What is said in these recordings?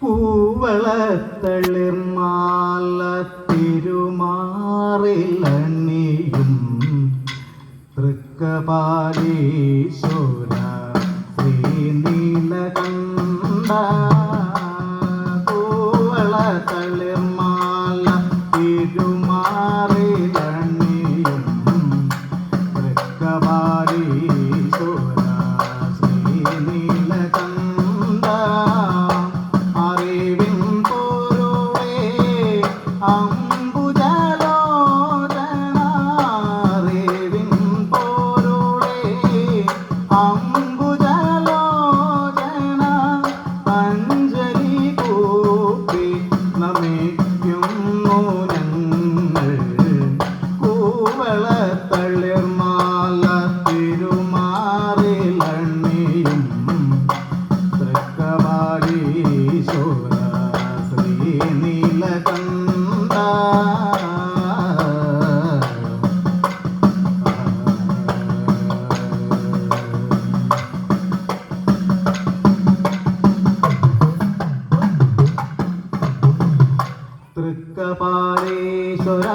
കൂവളത്തളിർമാല തിരുമാറിലണിയും തൃക്കപാലീശ്വര ശ്രീനീലകണ്ഠ കൂവളത്തളിർമാല തിരുമാറിലണിയും ശ്രീനീലകണ്ഠ തൃക്കപാലീശ്വര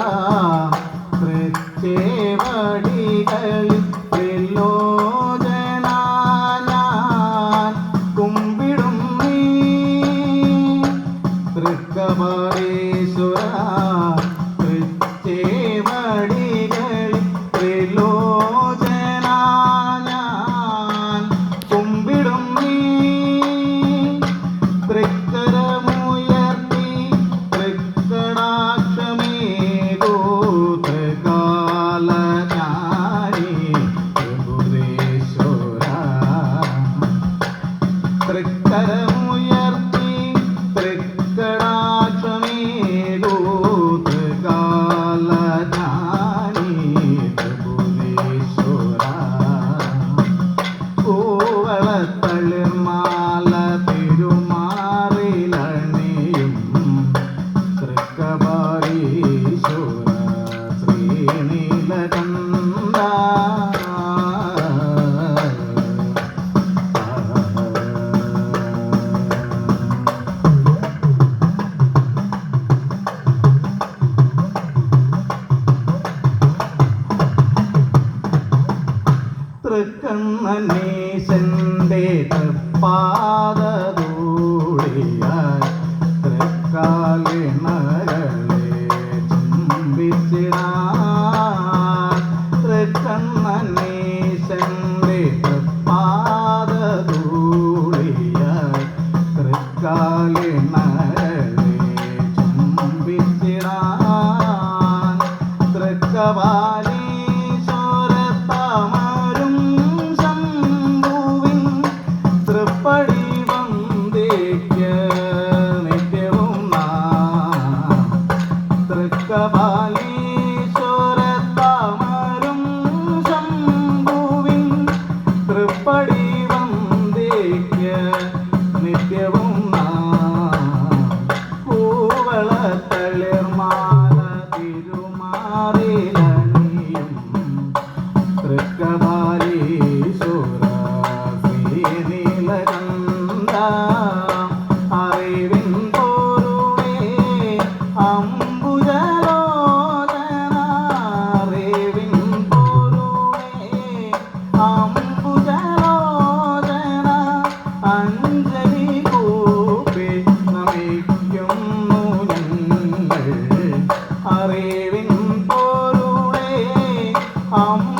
ശ്രീനീലകണ്ഠ തൃക്കണ്ണനീശന്റെ തൃക്കവാലീശ്വരത്തമരും ശംഭുവിൻ തൃപ്പടി വന്ദിക്ക നിത്യവും നാം. തൃക്കപാലീശ്വരത്തമരും ശംഭുവിൻ തൃപ്പടി വന്ദിക്ക നിത്യവും നാം. കൂവളത്തളിർമാല അറിവിൻ പൊരുളേ അംബുജലോചന